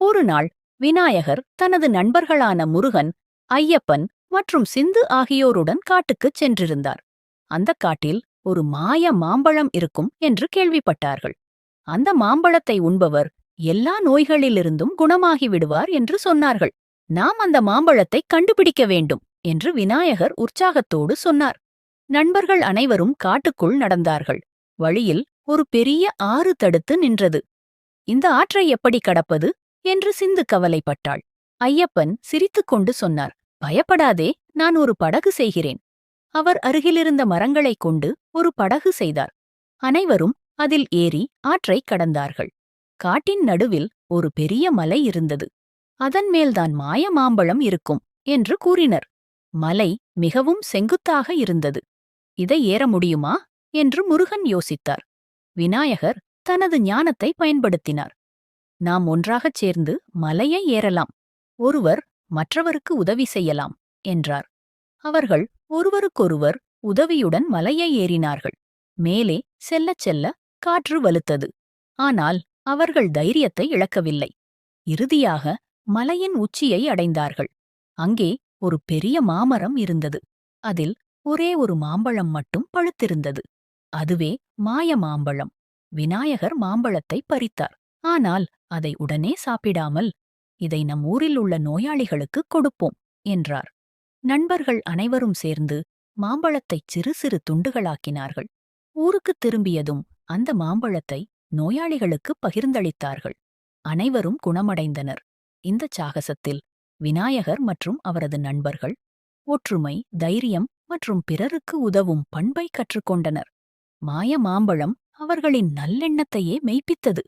ஒரு நாள் விநாயகர் தனது நண்பர்களான முருகன் ஐயப்பன் மற்றும் சிந்து ஆகியோருடன் காட்டுக்குச் சென்றிருந்தார். அந்தக் காட்டில் ஒரு மாய மாம்பழம் இருக்கும் என்று கேள்விப்பட்டார்கள். அந்த மாம்பழத்தை உண்பவர் எல்லா நோய்களிலிருந்தும் குணமாகி விடுவார் என்று சொன்னார்கள். நாம் அந்த மாம்பழத்தை கண்டுபிடிக்க வேண்டும் என்று விநாயகர் உற்சாகத்தோடு சொன்னார். நண்பர்கள் அனைவரும் காட்டுக்குள் நடந்தார்கள். வழியில் ஒரு பெரிய ஆறு தடுத்து நின்றது. இந்த ஆற்றை எப்படி கடப்பது? என்று சிந்து கவலைப்பட்டாள். ஐயப்பன் சிரித்துக்கொண்டு சொன்னார் பயப்படாதே நான் ஒரு படகு செய்கிறேன். அவர் அருகிலிருந்த மரங்களைக் கொண்டு ஒரு படகு செய்தார். அனைவரும் அதில் ஏறி ஆற்றைக் கடந்தார்கள். காட்டின் நடுவில் ஒரு பெரிய மலை இருந்தது. அதன் மேல்தான் மாய மாம்பழம் இருக்கும் என்று கூறினர். மலை மிகவும் செங்குத்தாக இருந்தது. இதை ஏற முடியுமா? என்று முருகன் யோசித்தார். விநாயகர் தனது ஞானத்தை பயன்படுத்தினார். நாம் ஒன்றாகச் சேர்ந்து மலையை ஏறலாம். ஒருவர் மற்றவருக்கு உதவி செய்யலாம் என்றார். அவர்கள் ஒருவருக்கொருவர் உதவியுடன் மலையை ஏறினார்கள். மேலே செல்லச் செல்ல காற்று வலுத்தது. ஆனால் அவர்கள் தைரியத்தை இழக்கவில்லை. இறுதியாக மலையின் உச்சியை அடைந்தார்கள். அங்கே ஒரு பெரிய மாமரம் இருந்தது. அதில் ஒரே ஒரு மாம்பழம் மட்டும் பழுத்திருந்தது. அதுவே மாய மாம்பழம். விநாயகர் மாம்பழத்தை பறித்தார். ஆனால் அதை உடனே சாப்பிடாமல் இதை நம் ஊரில் உள்ள நோயாளிகளுக்கு கொடுப்போம் என்றார். நண்பர்கள் அனைவரும் சேர்ந்து மாம்பழத்தைச் சிறு சிறு துண்டுகளாக்கினார்கள். ஊருக்குத் திரும்பியதும் அந்த மாம்பழத்தை நோயாளிகளுக்கு பகிர்ந்தளித்தார்கள். அனைவரும் குணமடைந்தனர். இந்தச் சாகசத்தில் விநாயகர் மற்றும் அவரது நண்பர்கள் ஒற்றுமை தைரியம் மற்றும் பிறருக்கு உதவும் பண்பை கற்றுக்கொண்டனர். மாய மாம்பழம் அவர்களின் நல்லெண்ணத்தையே மெய்ப்பித்தது.